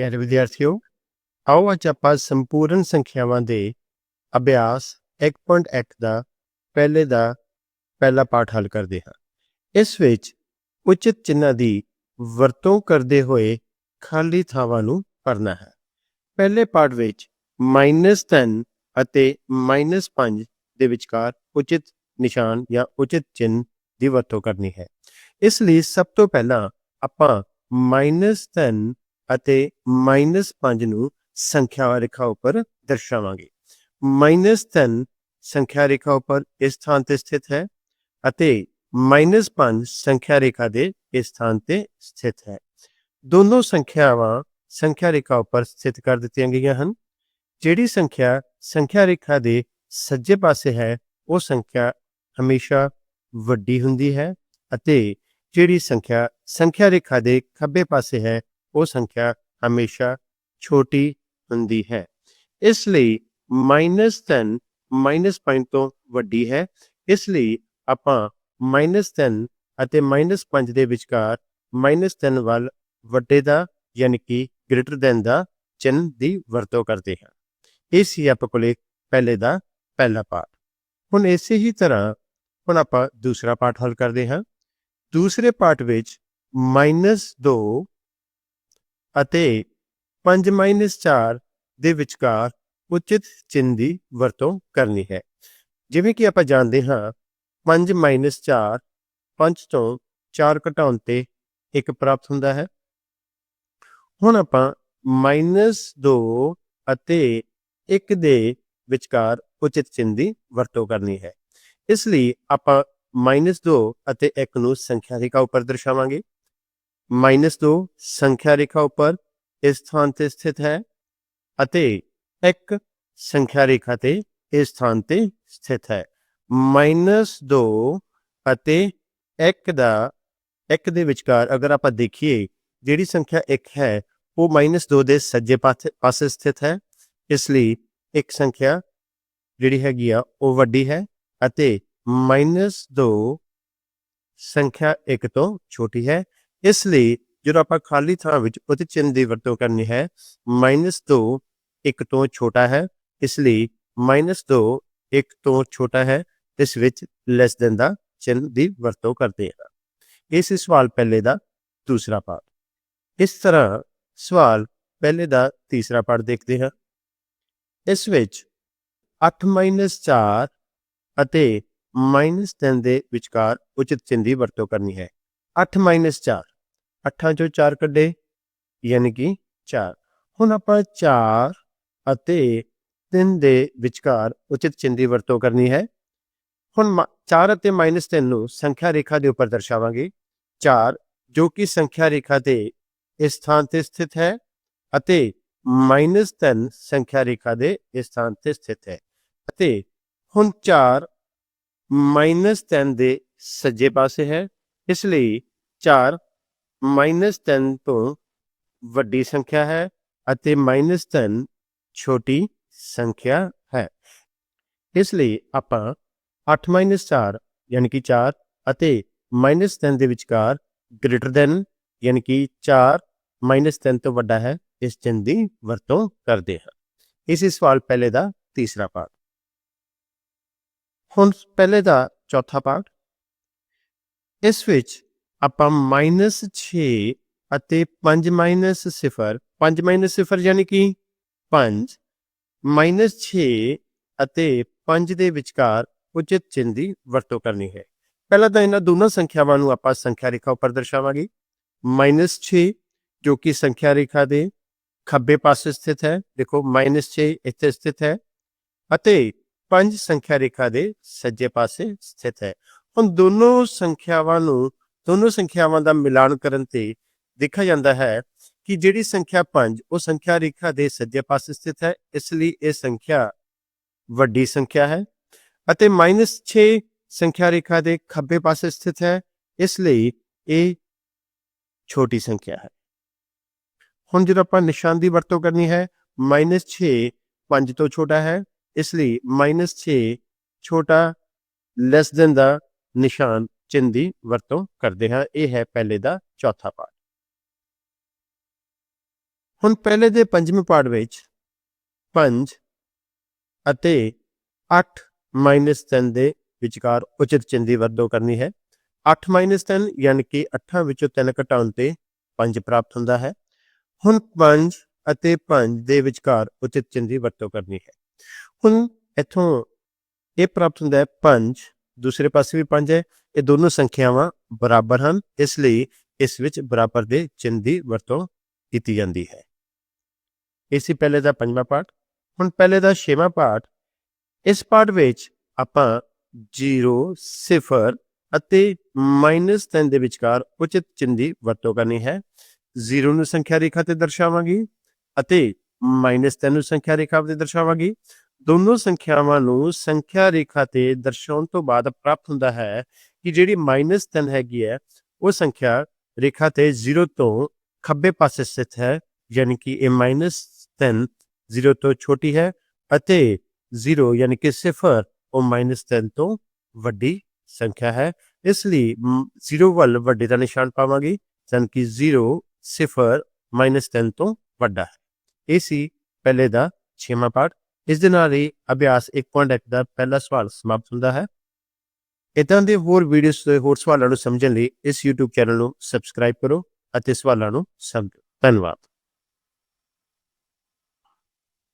ਪਿਆਰੇ ਵਿਦਿਆਰਥੀਓ, ਆਓ ਅੱਜ ਆਪਾਂ ਸੰਪੂਰਨ ਸੰਖਿਆਵਾਂ ਦੇ ਅਭਿਆਸ 1.1 ਦਾ ਪਹਿਲੇ ਦਾ ਪਹਿਲਾ ਪਾਠ ਹੱਲ ਕਰਦੇ ਹਾਂ। ਇਸ ਵਿੱਚ ਉਚਿਤ ਚਿੰਨ੍ਹਾਂ ਦੀ ਵਰਤੋਂ ਕਰਦੇ ਹੋਏ ਖਾਲੀ ਥਾਵਾਂ ਨੂੰ ਭਰਨਾ ਹੈ। ਪਹਿਲੇ ਪਾਠ ਵਿੱਚ -3 ਅਤੇ -5 ਦੇ ਵਿਚਕਾਰ ਉਚਿਤ ਨਿਸ਼ਾਨ ਜਾਂ ਉਚਿਤ ਚਿੰਨ੍ਹ ਦੀ ਵਰਤੋਂ ਕਰਨੀ ਹੈ। ਇਸ ਲਈ ਸਭ ਤੋਂ ਪਹਿਲਾਂ ਆਪਾਂ -3 ਅਤੇ -5 ਨੂੰ ਸੰਖਿਆ ਰੇਖਾ ਉੱਪਰ ਦਰਸਾਵਾਂਗੇ। -3 ਸੰਖਿਆ ਰੇਖਾ ਉੱਪਰ ਇਸ ਸਥਾਨ ਤੇ ਸਥਿਤ ਹੈ ਅਤੇ -5 ਸੰਖਿਆ ਰੇਖਾ ਦੇ ਇਸ ਸਥਾਨ ਤੇ ਸਥਿਤ ਹੈ। ਦੋਨੋਂ ਸੰਖਿਆਵਾਂ ਸੰਖਿਆ ਰੇਖਾ ਉੱਪਰ ਸਥਿਤ ਕਰ ਦਿੱਤੀਆਂ ਗਈਆਂ ਹਨ। ਜਿਹੜੀ ਸੰਖਿਆ ਸੰਖਿਆ ਰੇਖਾ ਦੇ ਸੱਜੇ ਪਾਸੇ ਹੈ, ਉਹ ਸੰਖਿਆ ਹਮੇਸ਼ਾ ਵੱਡੀ ਹੁੰਦੀ ਹੈ ਅਤੇ ਜਿਹੜੀ ਸੰਖਿਆ ਸੰਖਿਆ ਰੇਖਾ ਦੇ ਖੱਬੇ ਪਾਸੇ ਹੈ ਉਹ ਸੰਖਿਆ ਹਮੇਸ਼ਾ ਛੋਟੀ ਹੁੰਦੀ ਹੈ। ਇਸ ਲਈ -3 -5 ਤੋਂ ਵੱਡੀ ਹੈ। ਇਸ ਲਈ ਆਪਾਂ -3 ਅਤੇ -5 ਦੇ ਵਿਚਕਾਰ -3 ਵੱਲ ਵੱਡੇ ਦਾ ਯਾਨੀ ਕਿ ਗ੍ਰੇਟਰ ਦੈਨ ਦਾ ਚਿੰਨ੍ਹ ਦੀ ਵਰਤੋਂ ਕਰਦੇ ਹਾਂ। ਇਹ ਸੀ ਆਪਾਂ ਕੋਲੇ ਪਹਿਲੇ ਦਾ ਪਹਿਲਾ ਪਾਠ। ਹੁਣ ਇਸੇ ਹੀ ਤਰ੍ਹਾਂ ਹੁਣ ਆਪਾਂ ਦੂਸਰਾ ਪਾਠ ਹੱਲ ਕਰਦੇ ਹਾਂ। ਦੂਸਰੇ ਪਾਠ ਵਿੱਚ -2 ਅਤੇ 5-4 ਦੇ ਵਿਚਕਾਰ ਉਚਿਤ ਚਿੰਨ੍ਹ ਦੀ ਵਰਤੋਂ ਕਰਨੀ ਹੈ। ਜਿਵੇਂ ਕਿ ਆਪਾਂ ਜਾਣਦੇ ਹਾਂ 5 4 5 ਤੋਂ 4 ਘਟਾਉਣ ਤੇ 1 ਪ੍ਰਾਪਤ ਹੁੰਦਾ ਹੈ। ਹੁਣ ਆਪਾਂ -2 ਅਤੇ 1 ਦੇ ਵਿਚਕਾਰ ਉਚਿਤ ਚਿੰਨ੍ਹ ਦੀ ਵਰਤੋਂ ਕਰਨੀ ਹੈ। ਇਸ ਲਈ ਆਪਾਂ -2 ਅਤੇ 1 ਨੂੰ ਸੰਖਿਆ ਰੇਖਾ ਉੱਪਰ ਦਰਸਾਵਾਂਗੇ। -2 ਸੰਖਿਆ ਰੇਖਾ ਉੱਪਰ ਇਸ ਸਥਾਨ ਤੇ ਸਥਿਤ ਹੈ ਅਤੇ ਇੱਕ ਸੰਖਿਆ ਰੇਖਾ ਤੇ ਇਸ ਸਥਾਨ ਤੇ ਸਥਿਤ ਹੈ। -2 ਅਤੇ 1 ਦਾ 1 ਦੇ ਵਿਚਕਾਰ ਅਗਰ ਆਪਾਂ ਦੇਖੀਏ ਜਿਹੜੀ ਸੰਖਿਆ 1 ਹੈ, ਉਹ -2 ਦੇ ਸੱਜੇ ਪਾਸੇ ਸਥਿਤ ਹੈ। ਇਸ ਲਈ ਇੱਕ ਸੰਖਿਆ ਜਿਹੜੀ ਹੈਗੀ ਆ, ਉਹ ਵੱਡੀ ਹੈ ਅਤੇ -2 ਸੰਖਿਆ 1 ਤੋਂ ਛੋਟੀ ਹੈ। ਇਸ ਲਈ ਜਦੋਂ ਆਪਾਂ ਖਾਲੀ ਥਾਂ ਵਿੱਚ ਉਤੇ ਚਿੰਨ੍ਹ ਦੀ ਵਰਤੋਂ ਕਰਨੀ ਹੈ -2 1 ਤੋਂ ਛੋਟਾ ਹੈ, ਇਸ ਲਈ -2 1 ਤੋਂ ਛੋਟਾ ਹੈ, ਇਸ ਵਿੱਚ ਲੈਸ ਦੈਨ ਦਾ ਚਿੰਨ੍ਹ ਦੀ ਵਰਤੋਂ ਕਰਦੇ ਹਾਂ। ਇਸ ਸਵਾਲ ਪਹਿਲੇ ਦਾ ਦੂਸਰਾ ਪਾਠ। ਇਸ ਤਰ੍ਹਾਂ ਸਵਾਲ ਪਹਿਲੇ ਦਾ ਤੀਸਰਾ ਪਾਠ ਦੇਖਦੇ ਹਾਂ। ਇਸ ਵਿੱਚ 8 4 ਅਤੇ -3 ਦੇ ਵਿਚਕਾਰ ਉਚਿਤ ਚਿੰਨ੍ਹ ਦੀ ਵਰਤੋਂ ਕਰਨੀ ਹੈ। 8 4 8 ਚੋਂ 4 ਕੱਢੇ, ਯਾਨੀ ਕਿ 4 ਹੁਣ ਆਪਾਂ 4 ਅਤੇ 3 ਦੇ ਵਿਚਕਾਰ ਉਚਿਤ ਚਿੰਨ੍ਹ ਦੀ ਵਰਤੋਂ ਕਰਨੀ ਹੈ। ਹੁਣ 4 ਅਤੇ -3 ਨੂੰ ਸੰਖਿਆ ਰੇਖਾ ਦੇ ਉੱਪਰ ਦਰਸਾਵਾਂਗੇ। 4 ਜੋ ਕਿ ਸੰਖਿਆ ਰੇਖਾ ਦੇ ਇਸ ਸਥਾਨ ਤੇ ਸਥਿਤ ਹੈ ਅਤੇ -3 ਸੰਖਿਆ ਰੇਖਾ ਦੇ ਇਸ ਸਥਾਨ ਤੇ ਸਥਿਤ ਹੈ। ਅਤੇ ਹੁਣ 4 -3 ਦੇ ਸੱਜੇ ਪਾਸੇ ਹੈ। ਇਸ ਲਈ 4 -3 ਤੋਂ ਵੱਡੀ ਸੰਖਿਆ ਹੈ ਅਤੇ -3 ਛੋਟੀ ਸੰਖਿਆ ਹੈ। ਇਸ ਲਈ ਆਪਾਂ 8 4 ਯਾਨੀ ਕਿ 4 ਅਤੇ -3 ਦੇ ਵਿਚਕਾਰ ਗ੍ਰੇਟਰ ਦੈਨ ਯਾਨੀ ਕਿ 4 3 ਤੋਂ ਵੱਡਾ ਹੈ, ਇਸ ਚਿੰਨ੍ਹ ਦੀ ਵਰਤੋਂ ਕਰਦੇ ਹਾਂ। ਇਸ ਸਵਾਲ ਪਹਿਲੇ ਦਾ ਤੀਸਰਾ ਪਾਠ। ਹੁਣ ਪਹਿਲੇ ਦਾ ਚੌਥਾ ਪਾਠ। ਇਸ ਵਿੱਚ ਆਪਾਂ -6 ਅਤੇ 5 0 5 0 ਯਾਨੀ ਕਿ 5 6 ਅਤੇ 5 ਦੇ ਵਿਚਕਾਰ ਉਚਿਤ ਚਿੰਨ੍ਹ ਦੀ ਵਰਤੋਂ ਕਰਨੀ ਹੈ। ਪਹਿਲਾਂ ਤਾਂ ਇਹਨਾਂ ਦੋਨਾਂ ਸੰਖਿਆਵਾਂ ਨੂੰ ਆਪਾਂ ਸੰਖਿਆ ਰੇਖਾ ਉੱਪਰ ਦਰਸਾਵਾਂਗੇ। -6 ਜੋ ਕਿ ਸੰਖਿਆ ਰੇਖਾ ਦੇ ਖੱਬੇ ਪਾਸੇ ਸਥਿਤ ਹੈ, ਦੇਖੋ -6 ਇੱਥੇ ਸਥਿਤ ਹੈ ਅਤੇ 5 ਸੰਖਿਆ ਰੇਖਾ ਦੇ ਸੱਜੇ ਪਾਸੇ ਸਥਿਤ ਹੈ। ਹੁਣ ਦੋਨੋਂ ਸੰਖਿਆਵਾਂ ਨੂੰ ਦੋਨੋਂ ਸੰਖਿਆਵਾਂ ਦਾ ਮਿਲਾਨ ਕਰਨ ਤੇ ਦੇਖਿਆ ਜਾਂਦਾ ਹੈ ਕਿ ਜਿਹੜੀ ਸੰਖਿਆ 5 ਉਹ ਸੰਖਿਆ ਰੇਖਾ ਦੇ ਸੱਜੇ ਪਾਸੇ ਸਥਿਤ ਹੈ, ਇਸ ਲਈ ਇਹ ਸੰਖਿਆ ਵੱਡੀ ਸੰਖਿਆ ਹੈ ਅਤੇ -6 ਸੰਖਿਆ ਰੇਖਾ ਦੇ ਖੱਬੇ ਪਾਸੇ ਸਥਿਤ ਹੈ, ਇਸ ਲਈ ਇਹ ਛੋਟੀ ਸੰਖਿਆ ਹੈ। ਹੁਣ ਜਦੋਂ ਆਪਾਂ ਨਿਸ਼ਾਨ ਦੀ ਵਰਤੋਂ ਕਰਨੀ ਹੈ -6 5 ਤੋਂ ਛੋਟਾ ਹੈ, ਇਸ ਲਈ -6 ਛੋਟਾ, ਲੈਸ ਦੈਨ ਦਾ ਨਿਸ਼ਾਨ ਚਿੰਨ੍ਹ ਦੀ ਵਰਤੋਂ ਕਰਦੇ ਹਾਂ, ਇਹ ਹੈ ਪਹਿਲੇ ਦਾ ਚੌਥਾ ਪਾਠ। ਹੁਣ ਪਹਿਲੇ ਦੇ ਪੰਜਵੇਂ ਪਾਠ ਵਿੱਚ 5 ਅਤੇ 8 3 ਦੇ ਵਿਚਕਾਰ ਉਚਿਤ ਚਿੰਨ੍ਹ ਦੀ ਵਰਤੋਂ ਕਰਨੀ ਹੈ। 8 3 ਯਾਨੀ ਕਿ 8 ਵਿੱਚੋਂ 3 ਘਟਾਉਣ ਤੇ 5 ਪ੍ਰਾਪਤ ਹੁੰਦਾ ਹੈ। ਹੁਣ 5 ਅਤੇ 5 ਦੇ ਵਿਚਕਾਰ ਉਚਿਤ ਚਿੰਨ੍ਹ ਦੀ ਵਰਤੋਂ ਕਰਨੀ ਹੈ। ਹੁਣ ਇੱਥੋਂ ਇਹ ਪ੍ਰਾਪਤ ਹੁੰਦਾ ਹੈ 5 ਦੂਸਰੇ ਪਾਸੇ ਵੀ 5 ਹੈ। ਇਹ ਦੋਨੋਂ ਸੰਖਿਆਵਾਂ ਬਰਾਬਰ ਹਨ। ਇਸ ਲਈ ਇਸ ਵਿੱਚ ਬਰਾਬਰ ਦੇ ਚਿੰਨ੍ਹ ਦੀ ਵਰਤੋਂ ਕੀਤੀ ਜਾਂਦੀ ਹੈ। ਇਹ ਸੀ ਪਹਿਲੇ ਦਾ ਪੰਜਵਾਂ ਪਾਠ। ਹੁਣ ਪਹਿਲੇ ਦਾ ਛੇਵਾਂ ਪਾਠ। ਇਸ ਪਾਠ ਵਿੱਚ ਆਪਾਂ 0 0 ਅਤੇ -3 ਦੇ ਵਿਚਕਾਰ ਉਚਿਤ ਚਿੰਨ੍ਹ ਦੀ ਵਰਤੋਂ ਕਰਨੀ ਹੈ। 0 ਨੂੰ ਸੰਖਿਆ ਰੇਖਾ ਤੇ ਦਰਸਾਵਾਂਗੀ ਅਤੇ -3 ਨੂੰ ਸੰਖਿਆ ਰੇਖਾ ਤੇ ਦਰਸਾਵਾਂਗੀ। ਦੋਨੋਂ ਸੰਖਿਆਵਾਂ ਨੂੰ ਸੰਖਿਆ ਰੇਖਾ ਤੇ ਦਰਸਾਉਣ ਤੋਂ ਬਾਅਦ ਪ੍ਰਾਪਤ ਹੁੰਦਾ ਹੈ ਕਿ ਜਿਹੜੀ -3 ਹੈਗੀ ਹੈ, ਉਹ ਸੰਖਿਆ ਰੇਖਾ ਤੇ 0 ਤੋਂ ਖੱਬੇ ਪਾਸੇ ਸਥਿਤ ਹੈ, ਯਾਨੀ ਕਿ ਇਹ -3 0 ਤੋਂ ਛੋਟੀ ਹੈ ਅਤੇ 0 ਯਾਨੀ ਕਿ 0 ਉਹ -3 ਤੋਂ ਵੱਡੀ ਸੰਖਿਆ ਹੈ। ਇਸ ਲਈ 0 ਵੱਲ ਵੱਡੇ ਦਾ ਨਿਸ਼ਾਨ ਪਾਵਾਂਗੇ ਜਨ ਕਿ 0 0 -3 ਤੋਂ ਵੱਡਾ ਹੈ। ਇਹ ਸੀ ਪਹਿਲੇ ਦਾ ਛੇਵਾਂ ਪਾਠ। ਇਸ ਦੇ ਨਾਲ ਹੀ ਅਭਿਆਸ 1.1 ਦਾ ਪਹਿਲਾ ਸਵਾਲ ਸਮਾਪਤ ਹੁੰਦਾ ਹੈ। ਇਦਾਂ ਦੇ ਹੋਰ ਵੀਡੀਓਜ਼ ਤੇ ਹੋਰ ਸਵਾਲਾਂ ਨੂੰ ਸਮਝਣ ਲਈ ਇਸ YouTube ਚੈਨਲ ਨੂੰ ਸਬਸਕ੍ਰਾਈਬ ਕਰੋ ਅਤੇ ਸਵਾਲਾਂ ਨੂੰ ਸਮਝੋ। ਧੰਨਵਾਦ।